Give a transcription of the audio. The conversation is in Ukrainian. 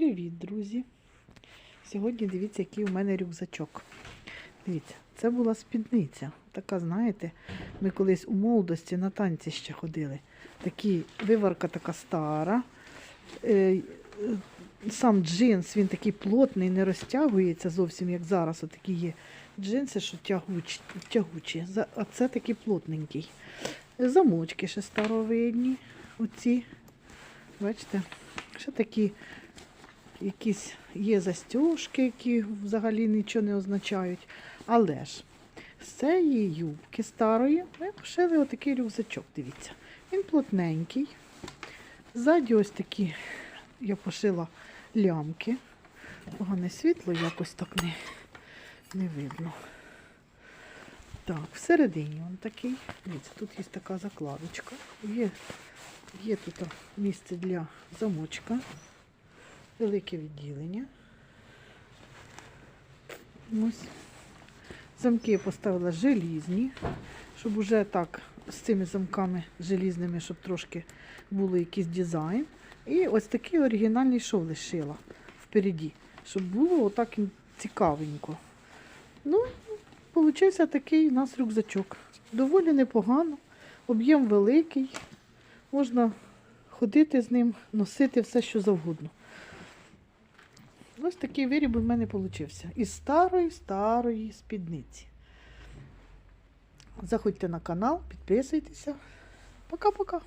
Привіт, друзі! Сьогодні дивіться, який у мене рюкзачок. Дивіться, це була спідниця. Така, знаєте, ми колись у молодості на танці ще ходили. Такі, виварка така стара. Е, Сам джинс, він такий плотний, не розтягується зовсім, як зараз. Отакі є джинси, що тягучі, тягучі. А це такий плотненький. Замочки ще старовидні. Оці. Бачите? Ще такі якісь є застіжки, які взагалі нічого не означають. Але ж з цієї юбки старої ми пошили отакий рюкзачок, дивіться. Він плотненький. Ззаді ось такі я пошила лямки. Погане світло якось так не, не видно. Так, всередині він такий. Дивіться, тут є така закладочка. Є, є тут місце для замочка велике відділення. Ось. Замки я поставила желізні, щоб уже так з цими замками желізними, щоб трошки було якийсь дизайн. І ось такий оригінальний шов лишила впереді, щоб було отак цікавенько. Ну, получився такий у нас рюкзачок. Доволі непогано, об'єм великий, можна ходити з ним, носити все, що завгодно. Ось такий виріб у мене вийшов. Із старої старої спідниці. Заходьте на канал, підписуйтеся. Пока-пока.